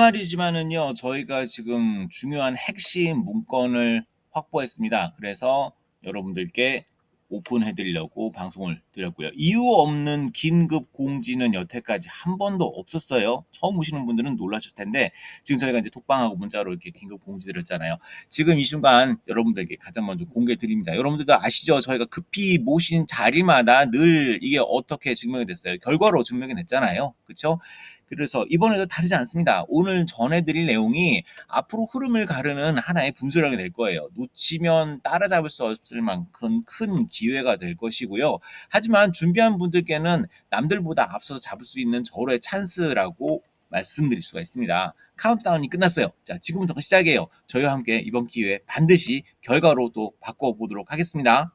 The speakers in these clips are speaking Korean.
주말이지만은요. 저희가 지금 중요한 핵심 문건을 확보했습니다. 그래서 여러분들께 오픈해 드리려고 방송을 드렸고요. 이유 없는 긴급 공지는 여태까지 한 번도 없었어요. 처음 오시는 분들은 놀라실 텐데 지금 저희가 이제 톡방하고 문자로 이렇게 긴급 공지 드렸잖아요. 지금 이 순간 여러분들께 가장 먼저 공개 드립니다. 여러분들도 아시죠? 저희가 급히 모신 자리마다 늘 이게 어떻게 증명이 됐어요. 결과로 증명이 됐잖아요. 그렇죠? 그래서 이번에도 다르지 않습니다. 오늘 전해드릴 내용이 앞으로 흐름을 가르는 하나의 분수령이 될 거예요. 놓치면 따라잡을 수 없을 만큼 큰 기회가 될 것이고요. 하지만 준비한 분들께는 남들보다 앞서서 잡을 수 있는 절호의 찬스라고 말씀드릴 수가 있습니다. 카운트다운이 끝났어요. 자, 지금부터 시작이에요. 저희와 함께 이번 기회에 반드시 결과로 또 바꿔보도록 하겠습니다.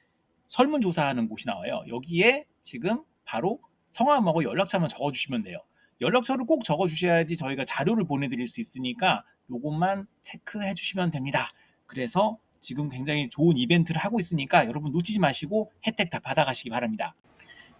설문조사하는 곳이 나와요. 여기에 지금 바로 성함하고 연락처만 적어주시면 돼요. 연락처를 꼭 적어주셔야지 저희가 자료를 보내드릴 수 있으니까 요것만 체크해 주시면 됩니다. 그래서 지금 굉장히 좋은 이벤트를 하고 있으니까 여러분 놓치지 마시고 혜택 다 받아가시기 바랍니다.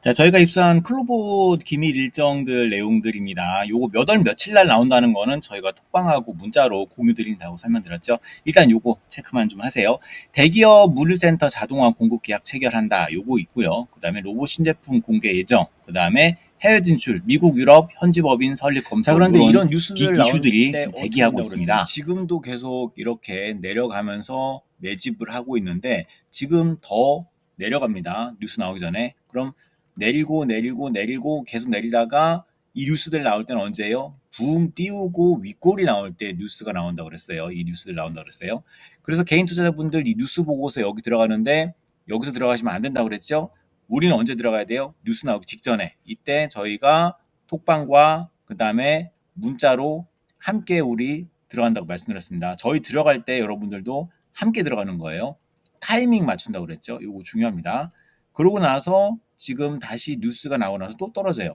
자, 저희가 입수한 클로버 기밀 일정들 내용들입니다. 요거 몇 월 며칠 날 나온다는 거는 저희가 톡방하고 문자로 공유 드린다고 설명드렸죠. 일단 요거 체크만 좀 하세요. 대기업 물류센터 자동화 공급 계약 체결한다. 요거 있고요. 그다음에 로봇 신제품 공개 예정. 그다음에 해외 진출, 미국, 유럽 현지 법인 설립 검사. 자, 그런데 이런 뉴스들 이슈들이 지금 대기하고 있습니다. 지금도 계속 이렇게 내려가면서 매집을 하고 있는데 지금 더 내려갑니다. 뉴스 나오기 전에. 그럼 내리고 내리고 내리고 계속 내리다가 이 뉴스들 나올 때는 언제예요? 붕 띄우고 윗골이 나올 때 뉴스가 나온다고 그랬어요. 이 뉴스들 나온다고 그랬어요. 그래서 개인 투자자분들 이 뉴스 보고서 여기 들어가는데 여기서 들어가시면 안 된다고 그랬죠? 우리는 언제 들어가야 돼요? 뉴스 나오기 직전에. 이때 저희가 톡방과 그 다음에 문자로 함께 우리 들어간다고 말씀드렸습니다. 저희 들어갈 때 여러분들도 함께 들어가는 거예요. 타이밍 맞춘다고 그랬죠. 이거 중요합니다. 그러고 나서 지금 다시 뉴스가 나오고 나서 또 떨어져요.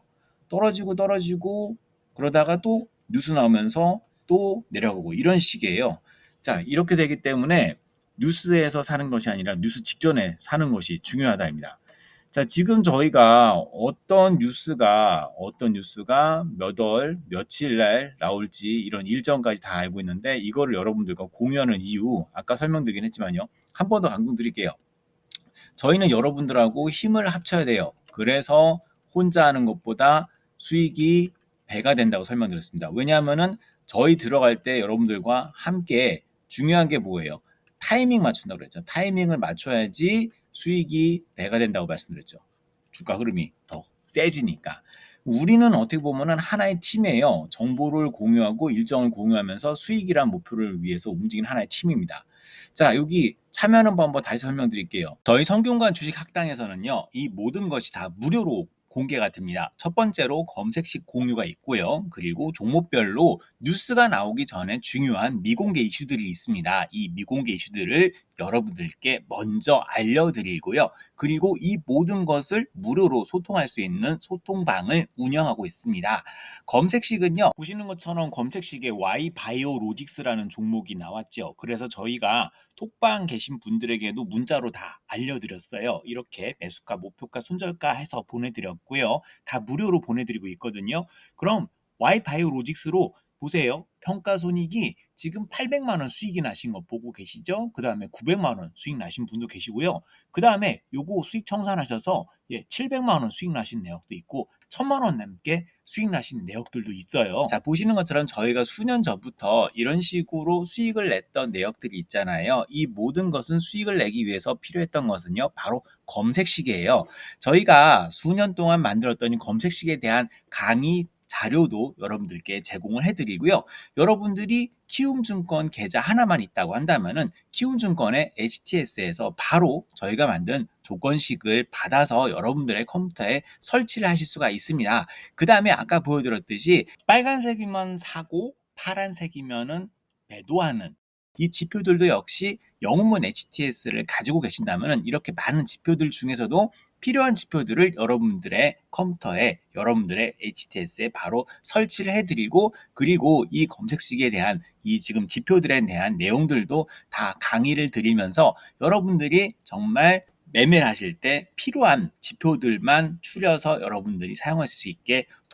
떨어지고 떨어지고 그러다가 또 뉴스 나오면서 또 내려가고 이런 식이에요. 자, 이렇게 되기 때문에 뉴스에서 사는 것이 아니라 뉴스 직전에 사는 것이 중요하다입니다. 자, 지금 저희가 어떤 뉴스가 어떤 뉴스가 몇 월, 며칠 날 나올지 이런 일정까지 다 알고 있는데 이거를 여러분들과 공유하는 이유 아까 설명드리긴 했지만요. 한 번 더 강조드릴게요. 저희는 여러분들하고 힘을 합쳐야 돼요. 그래서 혼자 하는 것보다 수익이 배가 된다고 설명드렸습니다. 왜냐하면은 저희 들어갈 때 여러분들과 함께 중요한 게 뭐예요? 타이밍 맞춘다고 그랬죠. 타이밍을 맞춰야지 수익이 배가 된다고 말씀드렸죠. 주가 흐름이 더 세지니까. 우리는 어떻게 보면은 하나의 팀이에요. 정보를 공유하고 일정을 공유하면서 수익이란 목표를 위해서 움직이는 하나의 팀입니다. 자, 여기 참여하는 방법 다시 설명드릴게요. 저희 성균관 주식 학당에서는요, 이 모든 것이 다 무료로 공개가 됩니다. 첫 번째로 검색식 공유가 있고요. 그리고 종목별로 뉴스가 나오기 전에 중요한 미공개 이슈들이 있습니다. 이 미공개 이슈들을 여러분들께 먼저 알려드리고요. 그리고 이 모든 것을 무료로 소통할 수 있는 소통방을 운영하고 있습니다. 검색식은요, 보시는 것처럼 검색식에 Y 바이오로직스라는 종목이 나왔죠. 그래서 저희가 톡방 계신 분들에게도 문자로 다 알려드렸어요. 이렇게 매수가, 목표가, 손절가 해서 보내드렸고 요. 다 무료로 보내드리고 있거든요. 그럼 Y 바이오 로직스로 보세요. 평가 손익이 지금 800만 원 수익이 나신 거 보고 계시죠? 그 다음에 900만 원 수익 나신 분도 계시고요. 그 다음에 요거 수익 청산하셔서 예, 700만 원 수익 나신 내역도 있고 1000만 원 넘게 수익 나신 내역들도 있어요. 자, 보시는 것처럼 저희가 수년 전부터 이런 식으로 수익을 냈던 내역들이 있잖아요. 이 모든 것은 수익을 내기 위해서 필요했던 것은요. 바로 검색식이에요. 저희가 수년 동안 만들었던 이 검색식에 대한 강의 자료도 여러분들께 제공을 해드리고요. 여러분들이 키움증권 계좌 하나만 있다고 한다면은 키움증권의 HTS에서 바로 저희가 만든 조건식을 받아서 여러분들의 컴퓨터에 설치를 하실 수가 있습니다. 그 다음에 아까 보여드렸듯이 빨간색이면 사고 파란색이면은 매도하는 이 지표들도 역시 영문 HTS를 가지고 계신다면 이렇게 많은 지표들 중에서도 필요한 지표들을 여러분들의 컴퓨터에 여러분들의 HTS에 바로 설치를 해드리고 그리고 이 검색식에 대한 이 지금 지표들에 대한 내용들도 다 강의를 드리면서 여러분들이 정말 매매를 하실 때 필요한 지표들만 추려서 여러분들이 사용하실 수 있게